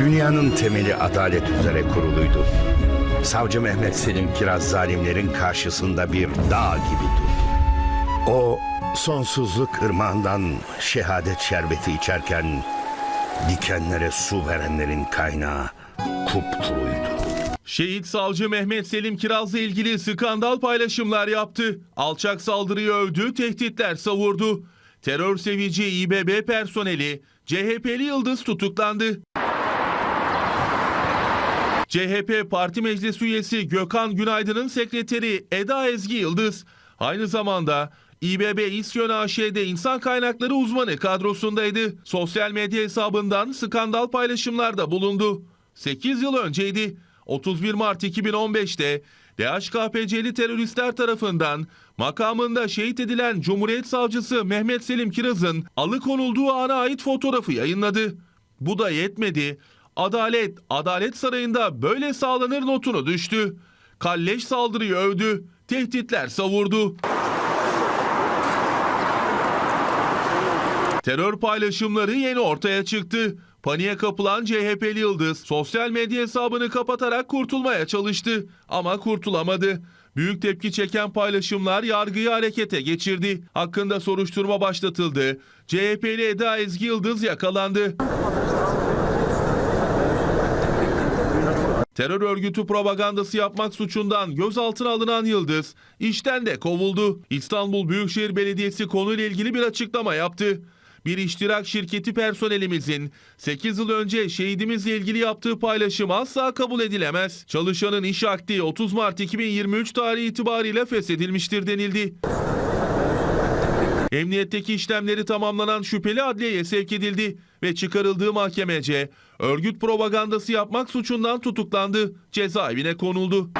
Dünyanın temeli adalet üzere kuruluydu. Savcı Mehmet Selim Kiraz zalimlerin karşısında bir dağ gibi durdu. O sonsuzluk ırmağından şehadet şerbeti içerken dikenlere su verenlerin kaynağı kupkuruydu. Şehit savcı Mehmet Selim Kiraz'la ilgili skandal paylaşımlar yaptı. Alçak saldırıyı övdü, tehditler savurdu. Terör sevici İBB personeli CHP'li Yıldız tutuklandı. CHP Parti Meclis üyesi Gökhan Günaydın'ın sekreteri Eda Ezgi Yıldız aynı zamanda İBB İSKYÖN AŞ'de insan kaynakları uzmanı kadrosundaydı. Sosyal medya hesabından skandal paylaşımlarda bulundu. 8 yıl önceydi. 31 Mart 2015'te DHKPC'li teröristler tarafından makamında şehit edilen Cumhuriyet Savcısı Mehmet Selim Kiraz'ın alıkonulduğu ana ait fotoğrafı yayınladı. Bu da yetmedi. Adalet, Adalet Sarayı'nda böyle sağlanır notunu düştü. Kalleş saldırıyı övdü, tehditler savurdu. Terör paylaşımları yeni ortaya çıktı. Paniğe kapılan CHP'li Yıldız sosyal medya hesabını kapatarak kurtulmaya çalıştı ama kurtulamadı. Büyük tepki çeken paylaşımlar yargıyı harekete geçirdi. Hakkında soruşturma başlatıldı. CHP'li Eda Ezgi Yıldız yakalandı. Terör örgütü propagandası yapmak suçundan gözaltına alınan Yıldız işten de kovuldu. İstanbul Büyükşehir Belediyesi konuyla ilgili bir açıklama yaptı. Bir iştirak şirketi personelimizin 8 yıl önce şehidimizle ilgili yaptığı paylaşım asla kabul edilemez. Çalışanın iş akdi 30 Mart 2023 tarihi itibariyle feshedilmiştir denildi. Emniyetteki işlemleri tamamlanan şüpheli adliyeye sevk edildi ve çıkarıldığı mahkemece örgüt propagandası yapmak suçundan tutuklandı, cezaevine konuldu.